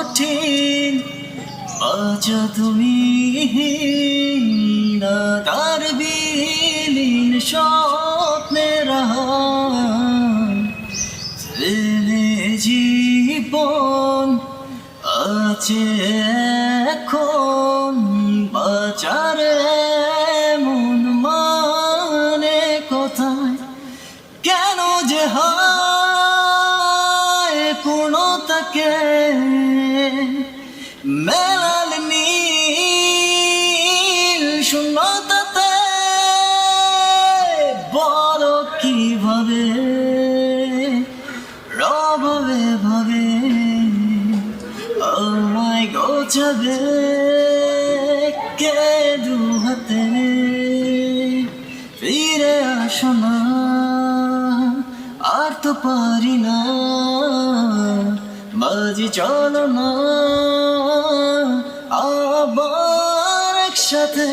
কঠিন বাঁচা তুমি তার বিলীন স্বপ্নের হার। ছেলে জীবন আছে এখন, বাঁচার মন মানে কোথায় কেন যে হয় পূর্ণতাকে মেলাল নীল শূন্যতাতে বড় কীভাবে? রবে ভাবে আমায় গোছাবে কে দু হাতে? ফিরে আসো না, আর তো পারি না। বাজি চলো না আবার একসাথে